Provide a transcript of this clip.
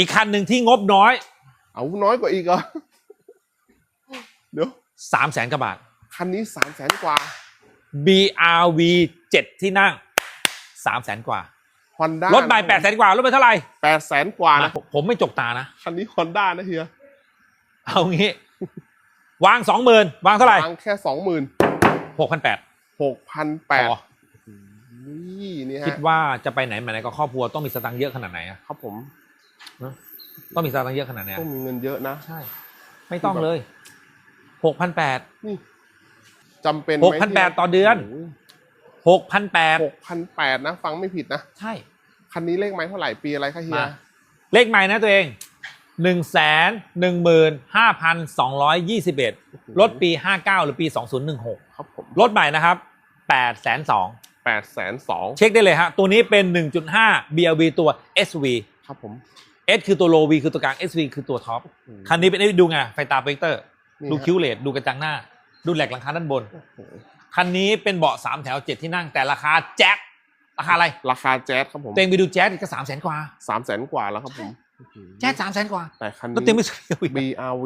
อีกคันหนึ่งที่งบน้อยเอาน้อยกว่าอีกเหรอเดี๋ยว3 0 0แสนกว่าบาท คันนี้สามแสนกว่า BRV 7 ที่นั่ง3 0 0แสนกว่าฮอนด้ารถใหม่8 0 0แสนกว่ารถไปเท่าไหร่แปดแสนกว่านะผมผมไม่จกตานะ คันนี้ฮอนด้านะเฮียเอางี้ วางสองหมื่นวางเท่าไหร่วางแค่สองหมื่นหกพันแปดหกพันแปดพอนี่นี่คิดฮะว่าจะไปไหนมาไหนก็ครอบครัวต้องมีสตังค์เยอะขนาดไหนอะครับผม ต้องมีสตังค์เยอะขนาดไหนอะต้องมีเงินเยอะนะ ใช่ ไม่ต้องเลยหกพันแปดนี่จำเป็นหกพันแปดต่อเดือนหกพันแปดหกพันแปดนะ ฟังไม่ผิดนะ ใช่ คันนี้เลขไม้เท่าไหร่ปีอะไรคะเฮียมาเลขใหม่นะตัวเองหนึ่งแสนหนึ่งหมื่นห้าพันสองร้อยยี่สิบเอ็ดรถปีห้าเก้าหรือปีสองศูนย์หนึ่งหกครับผมรถใหม่นะครับแปดแสนสองแปดแสนสองเช็คได้เลยฮะ ตัวนี้เป็น1.5 BLV ตัว SV ครับผม S คือตัว low V คือตัวกลาง SV คือตัวท็อปคันนี้เป็นดูไงไฟตาโปรเจคเตอร์นี่ดูฮะคิ้วเลดดูกระจังหน้า ดูแหลกหลังคาด้านบนโอ้โหคันนี้เป็นเบาะ3แถว7ที่นั่งแต่ราคาแจ็คราคาอะไร ราคาแจ๊สครับผมเต็งไปดูแจ๊สอีกก็สามแสนกว่าสามแสนกว่าแล้วครับผมแจ๊สสามแสนกว่าแต่คันแล้วเต็งนี้ไม่ซื้ออีก BRV